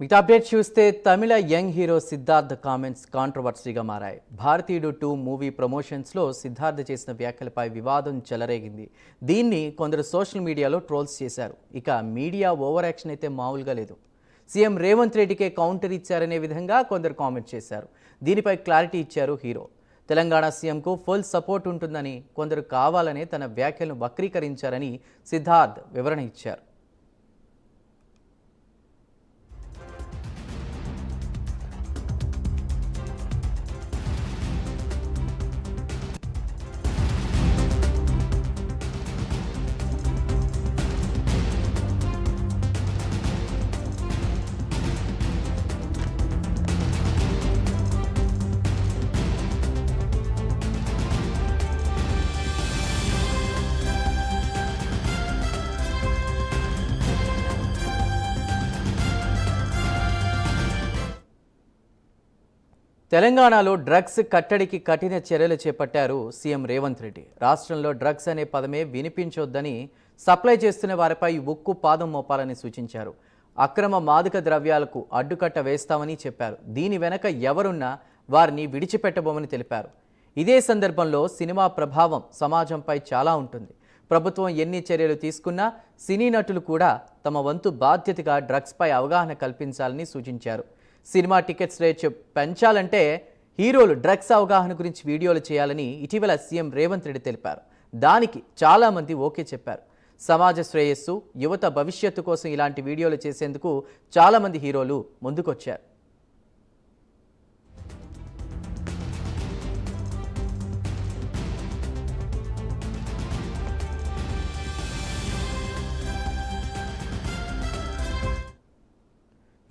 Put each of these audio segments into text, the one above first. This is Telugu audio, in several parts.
మిగతా అప్డేట్ చూస్తే Tamil young hero Siddharth comments కాంట్రవర్సీగా మారాయి. భారతీయుడు టూ మూవీ ప్రమోషన్స్లో సిద్ధార్థ్ చేసిన వ్యాఖ్యలపై వివాదం చెలరేగింది. దీన్ని కొందరు సోషల్ మీడియాలో ట్రోల్స్ చేశారు. ఇక మీడియా ఓవర్ యాక్షన్ అయితే మామూలుగా లేదు. సీఎం రేవంత్ రెడ్డికే కౌంటర్ ఇచ్చారనే విధంగా కొందరు కామెంట్ చేశారు. దీనిపై క్లారిటీ ఇచ్చారు హీరో. తెలంగాణ సీఎంకు ఫుల్ సపోర్ట్ ఉంటుందని కొందరు కావాలనే తన వ్యాఖ్యలను వక్రీకరించారని సిద్ధార్థ్ వివరణ ఇచ్చారు. తెలంగాణలో డ్రగ్స్ కట్టడికి కఠిన చర్యలు చేపట్టారు సీఎం రేవంత్ రెడ్డి. రాష్ట్రంలో డ్రగ్స్ అనే పదమే వినిపించొద్దని సప్లై చేస్తున్న వారిపై ఉక్కు పాదం మోపాలని సూచించారు. అక్రమ మాదక ద్రవ్యాలకు అడ్డుకట్ట వేస్తామని చెప్పారు. దీని వెనక ఎవరున్నా వారిని విడిచిపెట్టబోమని తెలిపారు. ఇదే సందర్భంలో సినిమా ప్రభావం సమాజంపై చాలా ఉంటుంది. ప్రభుత్వం ఎన్ని చర్యలు తీసుకున్నా సినీ నటులు కూడా తమ వంతు బాధ్యతగా డ్రగ్స్పై అవగాహన కల్పించాలని సూచించారు. సినిమా టికెట్స్ రేట్ పెంచాలంటే హీరోలు డ్రగ్స్ అవగాహన గురించి వీడియోలు చేయాలని ఇటీవల సీఎం రేవంత్ రెడ్డి తెలిపారు. దానికి చాలామంది ఓకే చెప్పారు. సమాజ శ్రేయస్సు యువత భవిష్యత్తు కోసం ఇలాంటి వీడియోలు చేసేందుకు చాలామంది హీరోలు ముందుకొచ్చారు.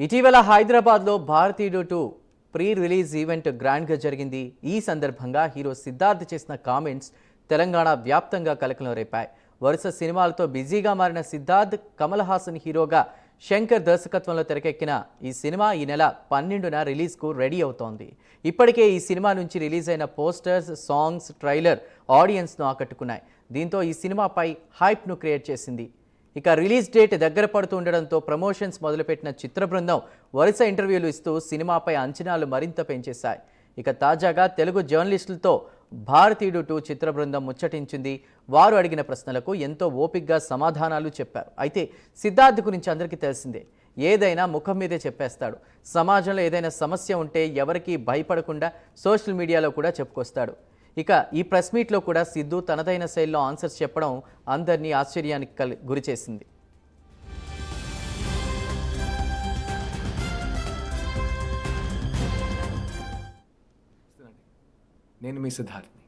ఇటీవల హైదరాబాద్లో భారతీయుడు టూ ప్రీ రిలీజ్ ఈవెంట్ గ్రాండ్గా జరిగింది. ఈ సందర్భంగా హీరో సిద్ధార్థ్ చేసిన కామెంట్స్ తెలంగాణ వ్యాప్తంగా కలకలం రేపాయి. వరుస సినిమాలతో బిజీగా మారిన సిద్ధార్థ్ కమల్ హాసన్ హీరోగా శంకర్ దర్శకత్వంలో తెరకెక్కిన ఈ సినిమా ఈ నెల పన్నెండున రిలీజ్కు రెడీ అవుతోంది. ఇప్పటికే ఈ సినిమా నుంచి రిలీజ్ అయిన పోస్టర్స్ సాంగ్స్ ట్రైలర్ ఆడియన్స్ను ఆకట్టుకున్నాయి. దీంతో ఈ సినిమాపై హైప్ను క్రియేట్ చేసింది ఇక రిలీజ్ డేట్ దగ్గర పడుతూ ఉండడంతో ప్రమోషన్స్ మొదలుపెట్టిన చిత్ర బృందం వరుస ఇంటర్వ్యూలు ఇస్తూ సినిమాపై అంచనాలు మరింత పెంచేశాయి. ఇక తాజాగా తెలుగు జర్నలిస్టులతో భారతీయుడు టూ చిత్ర బృందం ముచ్చటించింది. వారు అడిగిన ప్రశ్నలకు ఎంతో ఓపిగ్గా సమాధానాలు చెప్పారు. అయితే సిద్ధార్థ్ గురించి అందరికీ తెలిసిందే. ఏదైనా ముఖం మీదే చెప్పేస్తాడు. సమాజంలో ఏదైనా సమస్య ఉంటే ఎవరికీ భయపడకుండా సోషల్ మీడియాలో కూడా చెప్పుకొస్తాడు. ఇక ఈ ప్రెస్ మీట్లో కూడా సిద్ధు తనదైన శైలిలో ఆన్సర్స్ చెప్పడం అందరినీ ఆశ్చర్యానికి కల్ గురిచేసింది నేను మీ సిద్ధార్థ్ని.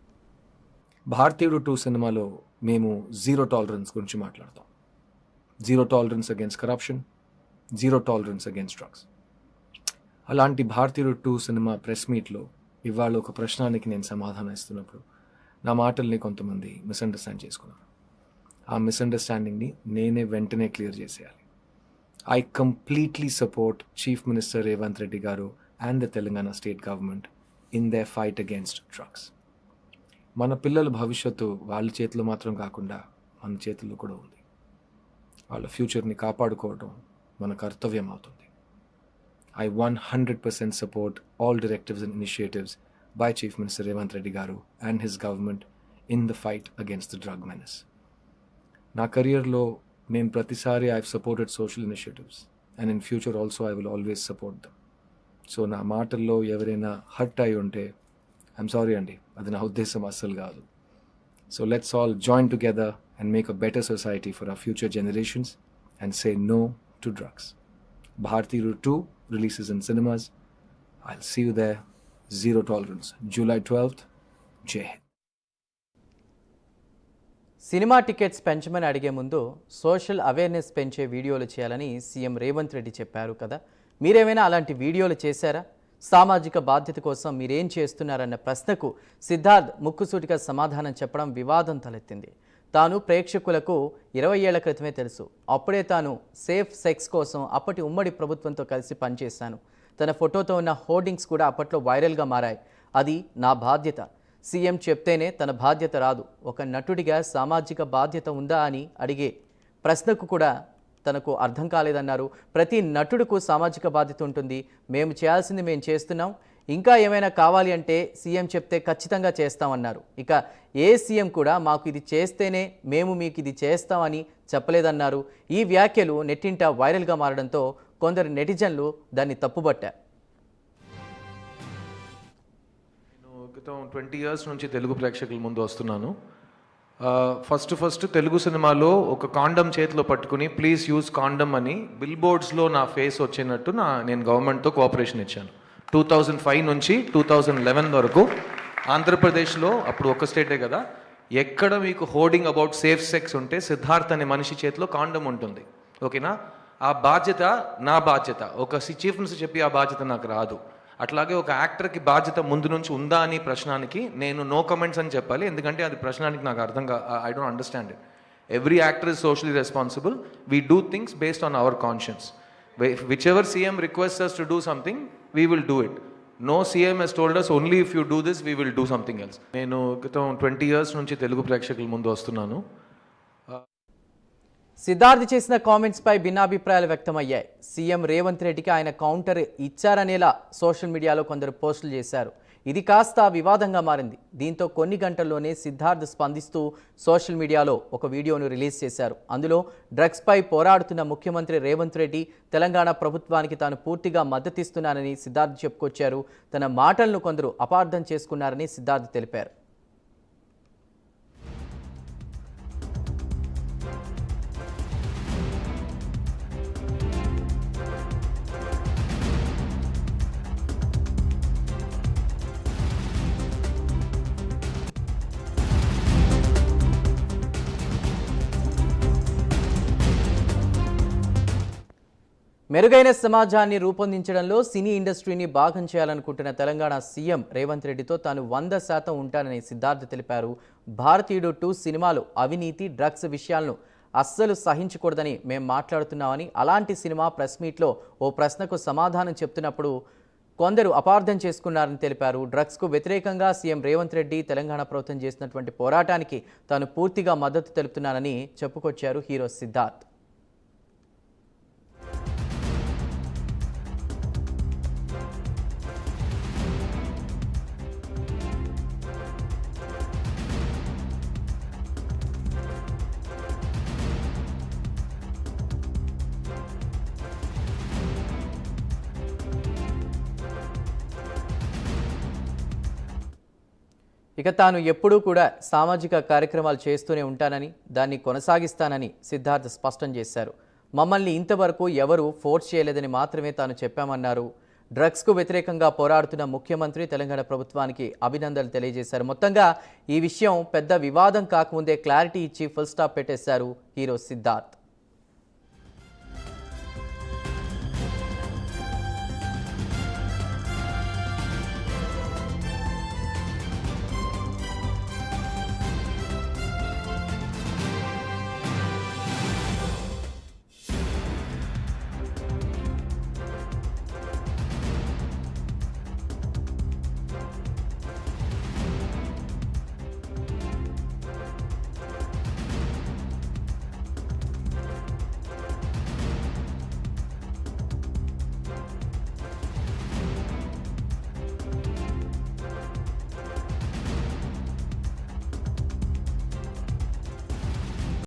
భారతీయుడు టూ సినిమాలో మేము జీరో టాలరెన్స్ గురించి మాట్లాడతాం. Zero tolerance against corruption zero tolerance against drugs అలాంటి భారతీయుడు టూ సినిమా ప్రెస్ మీట్లో ఇవాళ ఒక ప్రశ్నానికి నేను సమాధానం ఇస్తున్నప్పుడు నా మాటల్ని కొంతమంది మిస్అండర్స్టాండ్ చేసుకున్నారు. ఆ మిస్అండర్స్టాండింగ్ని నేనే వెంటనే క్లియర్ చేసేయాలి. I completely support chief minister Revanth Reddy garu and the Telangana state government in the fight against drugs. మన పిల్లల భవిష్యత్తు వాళ్ళ చేతిలో మాత్రం కాకుండా మన చేతుల్లో కూడా ఉంది. వాళ్ళ ఫ్యూచర్ని కాపాడుకోవడం మన కర్తవ్యం అవుతుంది. I 100% support all directives and initiatives by Chief Minister Revant Reddy Garu and his government in the fight against the drug menace. నా కెరియర్లో నేను ప్రతిసారి I supported social initiatives and in future also I will always support them so నా మాటల్లో ఎవరైనా హర్ట్ అయి ఉంటే ఐఎమ్ సారీ అండి అది నా ఉద్దేశం అస్సలు కాదు. So let's all join together and make a better society for our future generations and say no to drugs Bharateeyudu two releases in cinemas I'll see you there. Zero Tolerance, July twelfth జై సినిమా టికెట్స్ పెంచమని అడిగే ముందు సోషల్ అవేర్నెస్ పెంచే వీడియోలు చేయాలని సీఎం రేవంత్ రెడ్డి చెప్పారు కదా. మీరేమైనా అలాంటి వీడియోలు చేశారా? సామాజిక బాధ్యత కోసం మీరేం చేస్తున్నారన్న ప్రశ్నకు సిద్ధార్థ్ ముక్కుసూటిగా సమాధానం చెప్పడం వివాదం తలెత్తింది. తాను ప్రేక్షకులకు ఇరవై ఏళ్ళ క్రితమే తెలుసు. అప్పుడే తాను సేఫ్ సెక్స్ కోసం అప్పటి ఉమ్మడి ప్రభుత్వంతో కలిసి పనిచేశాను. తన ఫోటోతో ఉన్న హోర్డింగ్స్ కూడా అప్పట్లో వైరల్గా మారాయి. అది నా బాధ్యత. సీఎం చెప్తేనే తన బాధ్యత రాదు. ఒక నటుడిగా సామాజిక బాధ్యత ఉందా అని అడిగే ప్రశ్నకు కూడా తనకు అర్థం కాలేదన్నారు. ప్రతి నటుడుకు సామాజిక బాధ్యత ఉంటుంది. మేము చేయాల్సింది మేము చేస్తున్నాం. ఇంకా ఏమైనా కావాలి అంటే సీఎం చెప్తే ఖచ్చితంగా చేస్తామన్నారు. ఇక ఏ సీఎం కూడా మాకు ఇది చేస్తేనే మేము మీకు ఇది చేస్తామని చెప్పలేదన్నారు. ఈ వ్యాఖ్యలు నెట్టింట వైరల్గా మారడంతో కొందరు నెటిజన్లు దాన్ని తప్పుబట్టారు. నేను క్రితం ట్వంటీ ఇయర్స్ నుంచి తెలుగు ప్రేక్షకుల ముందు వస్తున్నాను. ఫస్ట్ ఫస్ట్ తెలుగు సినిమాలో ఒక కాండం చేతిలో పట్టుకుని ప్లీజ్ యూజ్ కాండం అని బిల్ బోర్డ్స్లో నా ఫేస్ వచ్చినట్టు నా నేను గవర్నమెంట్తో కోఆపరేషన్ ఇచ్చాను. టూ థౌజండ్ ఫైవ్ నుంచి టూ థౌజండ్ లెవెన్ వరకు ఆంధ్రప్రదేశ్లో అప్పుడు ఒక స్టేటే కదా ఎక్కడ మీకు హోర్డింగ్ అబౌట్ సేఫ్ సెక్స్ ఉంటే సిద్ధార్థ్ అనే మనిషి చేతిలో కాండం ఉంటుంది. ఓకేనా? ఆ బాధ్యత నా బాధ్యత. ఒక చీఫ్ మినిస్టర్ చెప్పి ఆ బాధ్యత నాకు రాదు. అట్లాగే ఒక యాక్టర్కి బాధ్యత ముందు నుంచి ఉందా అని ప్రశ్నానికి నేను నో కమెంట్స్ అని చెప్పాలి. ఎందుకంటే అది ప్రశ్నానికి నాకు అర్థం కా I don't understand it. Every actor is socially responsible. We do things based on our conscience. Which ever CM request us to do something we will do it no CM has told us only if you do this we will do something else నేను క్రితం ట్వంటీ ఇయర్స్ నుంచి తెలుగు ప్రేక్షకుల ముందు వస్తున్నాను. సిద్ధార్థ్ చేసిన కామెంట్స్ పై భిన్నాభిప్రాయాలు వ్యక్తమయ్యాయి. సీఎం రేవంత్ రెడ్డికి ఆయన కౌంటర్ ఇచ్చారనేలా సోషల్ మీడియాలో కొందరు పోస్టులు చేశారు. ఇది కాస్త వివాదంగా మారింది. దీంతో కొన్ని గంటల్లోనే సిద్ధార్థ్ స్పందిస్తూ సోషల్ మీడియాలో ఒక వీడియోను రిలీజ్ చేశారు. అందులో డ్రగ్స్పై పోరాడుతున్న ముఖ్యమంత్రి రేవంత్ రెడ్డి తెలంగాణ ప్రభుత్వానికి తాను పూర్తిగా మద్దతిస్తున్నానని సిద్ధార్థ్ చెప్పుకొచ్చారు. తన మాటలను కొందరు అపార్థం చేసుకున్నారని సిద్ధార్థ్ తెలిపారు. మెరుగైన సమాజాన్ని రూపొందించడంలో సినీ ఇండస్ట్రీని భాగం చేయాలనుకుంటున్న తెలంగాణ సీఎం రేవంత్ రెడ్డితో తాను వంద శాతం ఉంటానని సిద్ధార్థ్ తెలిపారు. భారతీయుడు టూ సినిమాలు అవినీతి డ్రగ్స్ విషయాలను అస్సలు సహించకూడదని మేం మాట్లాడుతున్నామని అలాంటి సినిమా ప్రెస్ మీట్లో ఓ ప్రశ్నకు సమాధానం చెప్తున్నప్పుడు కొందరు అపార్థం చేసుకున్నారని తెలిపారు. డ్రగ్స్కు వ్యతిరేకంగా సీఎం రేవంత్ రెడ్డి తెలంగాణ ప్రభుత్వం చేసినటువంటి పోరాటానికి తాను పూర్తిగా మద్దతు తెలుపుతున్నానని చెప్పుకొచ్చారు హీరో సిద్ధార్థ్. ఇక తాను ఎప్పుడూ కూడా సామాజిక కార్యక్రమాలు చేస్తూనే ఉంటానని దాన్ని కొనసాగిస్తానని సిద్ధార్థ్ స్పష్టం చేశారు. మమ్మల్ని ఇంతవరకు ఎవరూ ఫోర్స్ చేయలేదని మాత్రమే తాను చెప్పామన్నారు. డ్రగ్స్కు వ్యతిరేకంగా పోరాడుతున్న ముఖ్యమంత్రి తెలంగాణ ప్రభుత్వానికి అభినందనలు తెలియజేశారు. మొత్తంగా ఈ విషయం పెద్ద వివాదం కాకముందే క్లారిటీ ఇచ్చి ఫుల్ స్టాప్ పెట్టేశారు హీరో సిద్ధార్థ్.